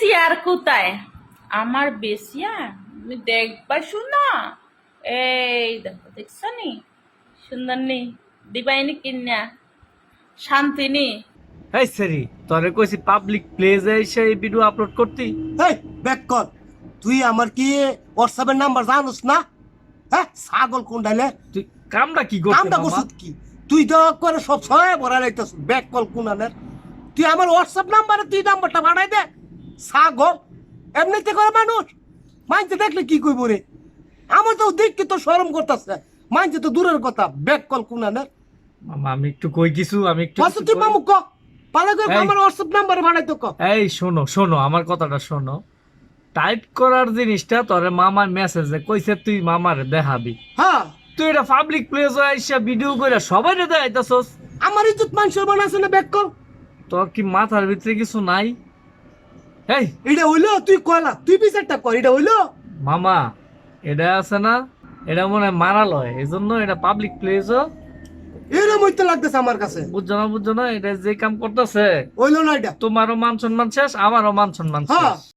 বেশিয়ার কোথায়? আমার বেশিয়া তুমি দেখবা শুনো। এই দেখো দেখছ নি? সুন্দর নি দিবাইনি কিনা শান্তি নি এই সেরি তোরে কইছি পাবলিক প্লেজে এসে এই ভিডিও আপলোড করতি। এই ব্যাক কর। তুই আমার কি হোয়াটসঅ্যাপের নাম্বার জানোস না? হ্যাঁ ছাগল কোন ডাইলে তুই কামটা কি করছিস কামটা করছিস কি? তুই তো করে সব ছয় ভরা লাইতেছ ব্যাক কল কোনানের তুই আমার হোয়াটসঅ্যাপ নাম্বারে তুই নাম্বারটা বাড়াই দে। ছাগল এমনিতে করে মানুষ। মানতে দেখলে কি কইব রে? আমার তো দেখি তো শরম করতেছে। মানতে তো দূরের কথা ব্যাক কল কোনানের। মামা আমি একটু কই কিছু আমি একটু বস তুই মামু ক। পালা করে আমার হোয়াটসঅ্যাপ নাম্বারে বাড়াই তো ক। এই শোনো শোনো আমার কথাটা শোনো। টাইপ করার জিনিসটা তোরে মামার মেসেজে কইছে তুই মামারে দেখাবি। হ্যাঁ। তুই এটা পাবলিক প্লেস আইসা ভিডিও করে সবাই দেখাইতাছস। আমার ইজ্জত মান সম্মান আছে না ব্যাক কল? তোর কি মাথার ভিতরে কিছু নাই? এই এটা হইল তুই কয়লা? তুই বিচারটা কর এটা হইল? মামা এটা আছে না এটা মনে হয় মারালয় এই জন্য এটা পাবলিক প্লেস এরম হইতে লাগতেছে আমার কাছে। বুঝছ না বুঝছ না এটা যে কাম করতেছে হইল না এটা। তোমারও মান সম্মান শেষ আমারও মান সম্মান হ্যাঁ। শেষ।